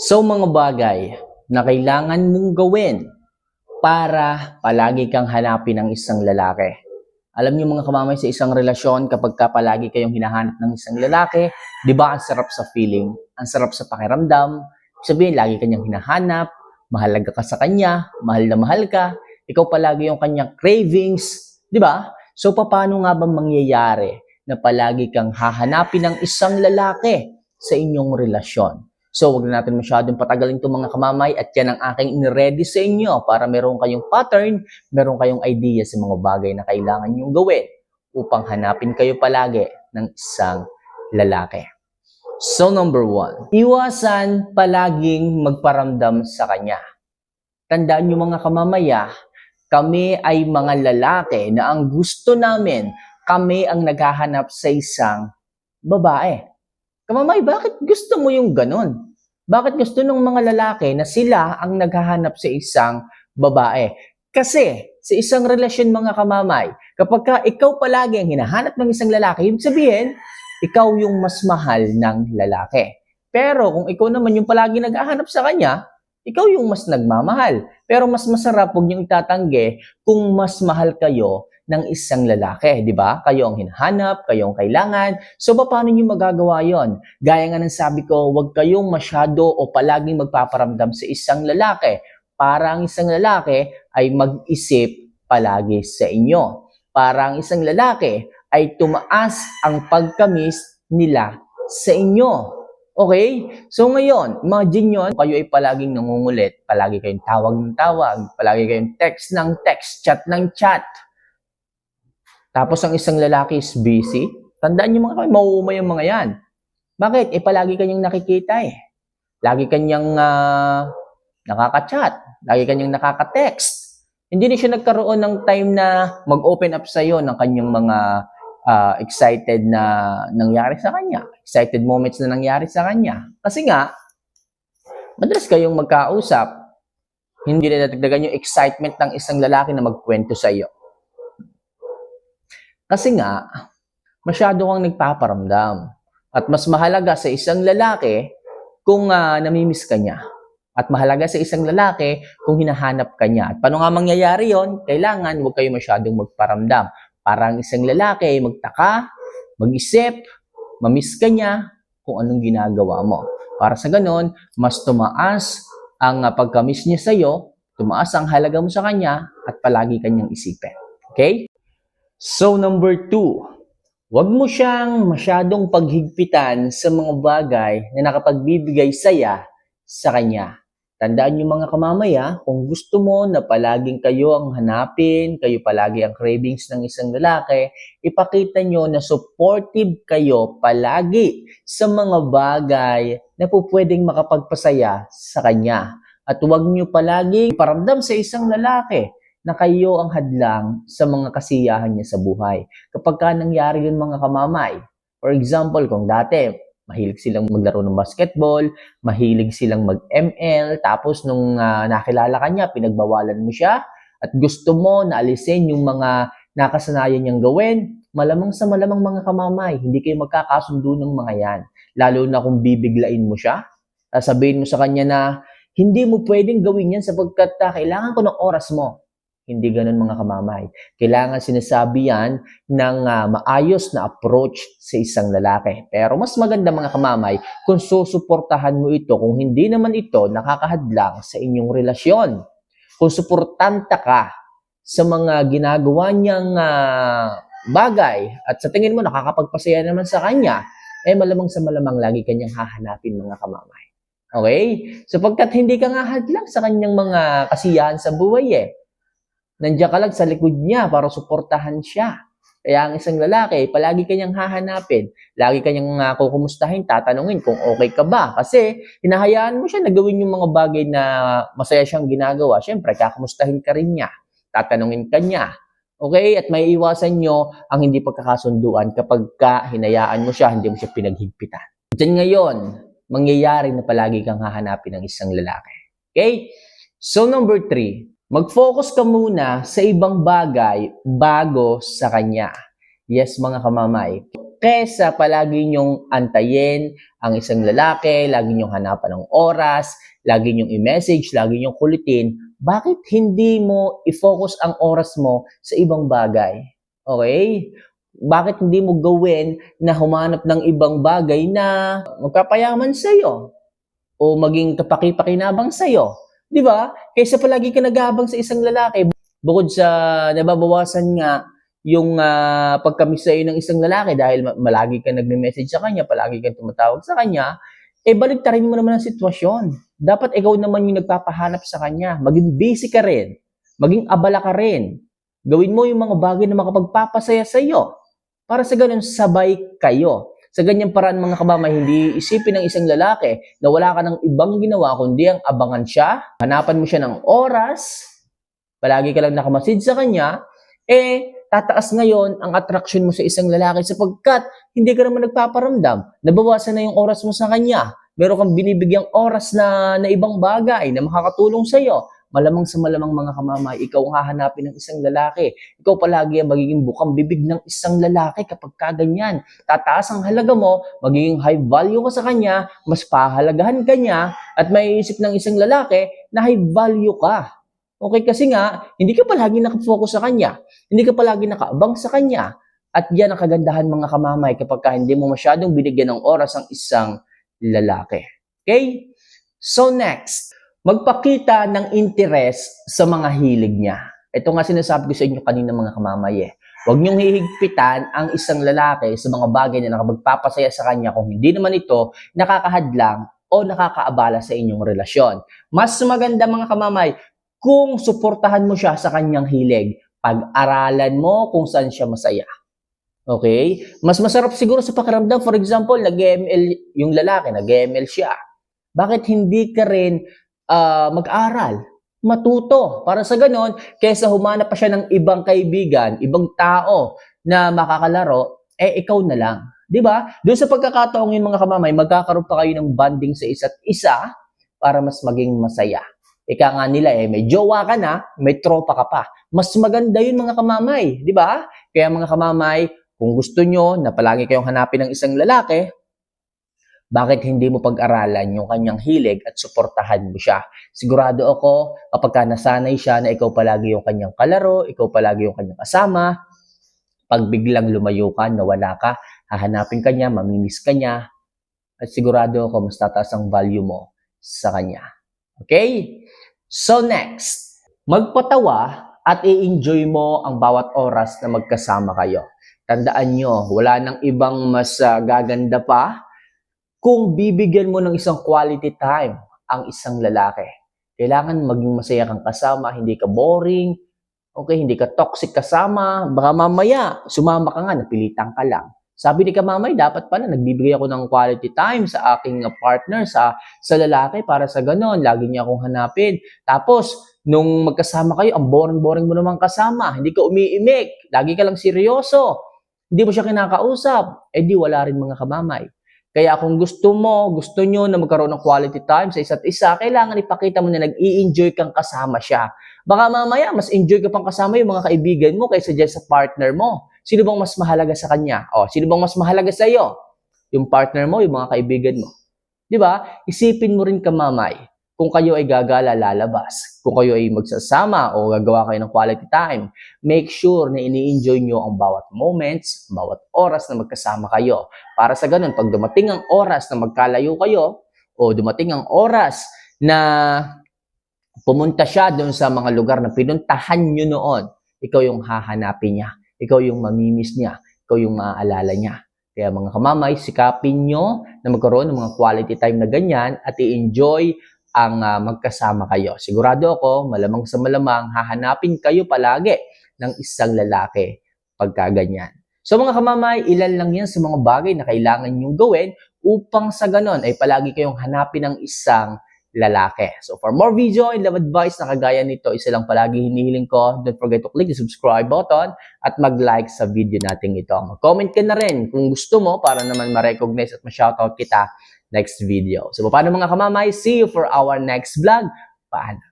So mga bagay na kailangan mong gawin para palagi kang hanapin ng isang lalaki. Alam niyo mga kamamay sa isang relasyon kapag ka palagi kayong hinahanap ng isang lalaki, 'di ba ang sarap sa feeling, ang sarap sa pakiramdam. Sabihin lagi kanyang hinahanap, mahalaga ka sa kanya, mahal na mahal ka, ikaw palagi yung kanyang cravings, 'di ba? So paano nga ba mangyayari na palagi kang hahanapin ng isang lalaki sa inyong relasyon? So, wag na natin masyadong patagalin itong mga kamamay at yan ang aking in-ready sa inyo para meron kayong pattern, meron kayong idea sa mga bagay na kailangan nyong gawin upang hanapin kayo palagi ng isang lalaki. So, number one, iwasan palaging magparamdam sa kanya. Tandaan nyo mga kamamaya, kami ay mga lalaki na ang gusto namin, kami ang naghahanap sa isang babae. Kamamay, bakit gusto mo yung ganun? Bakit gusto ng mga lalaki na sila ang naghahanap sa isang babae? Kasi sa isang relasyon mga kamamay, kapag ka ikaw palagi ang hinahanap ng isang lalaki, ibig sabihin, ikaw yung mas mahal ng lalaki. Pero kung ikaw naman yung palagi naghahanap sa kanya, ikaw yung mas nagmamahal. Pero mas masarap huwag niyong itatanggi kung mas mahal kayo ng isang lalaki, di ba? Kayo ang hinahanap, kayo ang kailangan. So, paano niyo magagawa yon? Gaya nga ng sabi ko, huwag kayong masyado o palaging magpaparamdam sa isang lalaki para ang isang lalaki ay mag-isip palagi sa inyo. Para ang isang lalaki ay tumaas ang pagkamis nila sa inyo. Okay? So ngayon, imagine nyo, kayo ay palaging nangungulit, palagi kayong tawag ng tawag, palagi kayong text ng text, chat ng chat. Tapos ang isang lalaki is busy. Tandaan nyo mga kami, mauumay yung mga yan. Bakit? Eh, palagi kanyang nakikita eh. Lagi kanyang uh, nakaka-chat. Lagi kanyang nakaka-text. Hindi na siya nagkaroon ng time na mag-open up sa'yo ng kanyang mga uh, excited na nangyari sa kanya. Excited moments na nangyari sa kanya. Kasi nga, madalas kayong magkausap, hindi na natagdagan yung excitement ng isang lalaki na magkwento sa iyo. Kasi nga, masyado kang nagpaparamdam. At mas mahalaga sa isang lalaki kung uh, namimiss ka niya. At mahalaga sa isang lalaki kung hinahanap ka niya. At paano nga mangyayari yon? Kailangan huwag kayo masyadong magparamdam. Para ang isang lalaki magtaka, mag-isip, mamiss ka niya kung anong ginagawa mo. Para sa ganon, mas tumaas ang uh, pagkamiss niya sa iyo, tumaas ang halaga mo sa kanya, at palagi kanyang isipin. Okay? So, number two, Huwag mo siyang masyadong paghigpitan sa mga bagay na nakapagbibigay saya sa kanya. Tandaan niyo mga kamamaya, kung gusto mo na palaging kayo ang hanapin, kayo palagi ang cravings ng isang lalaki, ipakita niyo na supportive kayo palagi sa mga bagay na po pwedeng makapagpasaya sa kanya. At huwag niyo palagi paramdam sa isang lalaki na kayo ang hadlang sa mga kasiyahan niya sa buhay. Kapag ka nangyari yun mga kamamay, for example, kung dati mahilig silang maglaro ng basketball, mahilig silang mag-ML, tapos nung uh, nakilala ka niya, pinagbawalan mo siya, at gusto mo na alisin yung mga nakasanayan niyang gawin, malamang sa malamang mga kamamay, hindi kayo magkakasundo ng mga yan. Lalo na kung bibiglain mo siya, sabihin mo sa kanya na, hindi mo pwedeng gawin yan sapagkat uh, kailangan ko ng oras mo. Hindi ganun mga kamamay. Kailangan sinasabi yan ng uh, maayos na approach sa isang lalaki. Pero mas maganda mga kamamay kung susuportahan mo ito kung hindi naman ito nakakahadlang sa inyong relasyon. Kung suportanta ka sa mga ginagawa niyang uh, bagay at sa tingin mo nakakapagpasaya naman sa kanya, eh malamang sa malamang lagi kanyang hahanapin mga kamamay. Okay? Sapagkat hindi ka nga hadlang sa kanyang mga kasiyahan sa buhay eh nandiyan ka lang sa likod niya para suportahan siya. Kaya ang isang lalaki, palagi kanyang hahanapin. Lagi kanyang uh, kukumustahin, tatanungin kung okay ka ba. Kasi hinahayaan mo siya na gawin yung mga bagay na masaya siyang ginagawa. Siyempre, kakumustahin ka rin niya. Tatanungin ka niya. Okay? At may iwasan nyo ang hindi pagkakasunduan kapag ka hinayaan mo siya, hindi mo siya pinaghigpitan. Diyan ngayon, mangyayari na palagi kang hahanapin ng isang lalaki. Okay? So number three, Mag-focus ka muna sa ibang bagay bago sa kanya. Yes, mga kamamay. kesa palagi nyong antayin ang isang lalaki, lagi nyong hanapan ng oras, lagi nyong i-message, lagi nyong kulitin, bakit hindi mo i-focus ang oras mo sa ibang bagay? Okay? Bakit hindi mo gawin na humanap ng ibang bagay na magpapayaman sa'yo? O maging kapaki-pakinabang sa'yo? Di ba? Kaysa palagi ka nag-aabang sa isang lalaki, bukod sa nababawasan nga yung uh, pagkamiss sa'yo ng isang lalaki dahil ma- malagi ka nagme-message sa kanya, palagi kang tumatawag sa kanya, eh baligtarin mo naman ang sitwasyon. Dapat ikaw naman yung nagpapahanap sa kanya. Maging busy ka rin. Maging abala ka rin. Gawin mo yung mga bagay na makapagpapasaya sa iyo. Para sa ganun, sabay kayo. Sa ganyang paraan mga kabamay, hindi isipin ng isang lalaki na wala ka ng ibang ginawa kundi ang abangan siya, hanapan mo siya ng oras, palagi ka lang nakamasid sa kanya, eh, tataas ngayon ang attraction mo sa isang lalaki sapagkat hindi ka naman nagpaparamdam. Nabawasan na yung oras mo sa kanya. Meron kang binibigyang oras na, na ibang bagay na makakatulong sa iyo. Malamang sa malamang mga kamamay, ikaw ang hahanapin ng isang lalaki. Ikaw palagi ang magiging bukang bibig ng isang lalaki kapag kaganyan. Tataas ang halaga mo, magiging high value ka sa kanya, mas pahalagahan ka niya, at may isip ng isang lalaki na high value ka. Okay, kasi nga, hindi ka palagi nakafocus sa kanya. Hindi ka palagi nakaabang sa kanya. At yan ang kagandahan mga kamamay kapag ka hindi mo masyadong binigyan ng oras ang isang lalaki. Okay? So next, magpakita ng interes sa mga hilig niya. Ito nga sinasabi ko sa inyo kanina mga kamamay eh. Huwag niyong hihigpitan ang isang lalaki sa mga bagay na nakapagpapasaya sa kanya kung hindi naman ito nakakahadlang o nakakaabala sa inyong relasyon. Mas maganda mga kamamay, kung suportahan mo siya sa kanyang hilig, pag-aralan mo kung saan siya masaya. Okay? Mas masarap siguro sa pakiramdam. For example, nag-ML yung lalaki, nag-ML siya. Bakit hindi ka rin uh, mag-aral? Matuto. Para sa ganon, kaysa humanap pa siya ng ibang kaibigan, ibang tao na makakalaro, eh ikaw na lang. 'Di ba? Doon sa pagkakataong yun mga kamamay, magkakaroon pa kayo ng bonding sa isa't isa para mas maging masaya. Ika nga nila eh, may jowa ka na, may tropa ka pa. Mas maganda yun mga kamamay, di ba? Kaya mga kamamay, kung gusto nyo na palagi kayong hanapin ng isang lalaki, bakit hindi mo pag-aralan yung kanyang hilig at suportahan mo siya? Sigurado ako, kapag ka nasanay siya na ikaw palagi yung kanyang kalaro, ikaw palagi yung kanyang kasama, pag biglang lumayo ka, nawala ka, hahanapin ka niya, mamimiss ka niya, at sigurado ako mas tataas ang value mo sa kanya. Okay? So next, magpatawa at i-enjoy mo ang bawat oras na magkasama kayo. Tandaan nyo, wala nang ibang mas uh, gaganda pa kung bibigyan mo ng isang quality time ang isang lalaki. Kailangan maging masaya kang kasama, hindi ka boring, okay, hindi ka toxic kasama, baka mamaya sumama ka nga, napilitan ka lang. Sabi ni Kamamay, dapat pala nagbibigay ako ng quality time sa aking partner, sa, sa lalaki para sa ganon. Lagi niya akong hanapin. Tapos, nung magkasama kayo, ang boring-boring mo naman kasama. Hindi ka umiimik. Lagi ka lang seryoso. Hindi mo siya kinakausap. Eh di wala rin mga kamamay. Kaya kung gusto mo, gusto nyo na magkaroon ng quality time sa isa't isa, kailangan ipakita mo na nag-i-enjoy kang kasama siya. Baka mamaya, mas enjoy ka pang kasama yung mga kaibigan mo kaysa dyan sa partner mo. Sino bang mas mahalaga sa kanya? O, sino bang mas mahalaga sa iyo? Yung partner mo, yung mga kaibigan mo. Di ba? Isipin mo rin kamamay kung kayo ay gagala lalabas, kung kayo ay magsasama o gagawa kayo ng quality time, make sure na ini-enjoy nyo ang bawat moments, bawat oras na magkasama kayo. Para sa ganun, pag dumating ang oras na magkalayo kayo, o dumating ang oras na pumunta siya doon sa mga lugar na pinuntahan nyo noon, ikaw yung hahanapin niya. Ikaw yung mamimiss niya. Ikaw yung maaalala niya. Kaya mga kamamay, sikapin nyo na magkaroon ng mga quality time na ganyan at i-enjoy ang uh, magkasama kayo. Sigurado ako, malamang sa malamang, hahanapin kayo palagi ng isang lalaki pagka ganyan. So mga kamamay, ilan lang yan sa mga bagay na kailangan nyong gawin upang sa ganon ay palagi kayong hanapin ng isang lalaki. So for more video and love advice na kagaya nito, isa lang palagi hinihiling ko, don't forget to click the subscribe button at mag-like sa video natin ito. Mag-comment ka na rin kung gusto mo para naman ma-recognize at ma-shoutout kita next video. So paano mga kamamay, see you for our next vlog. Paalam.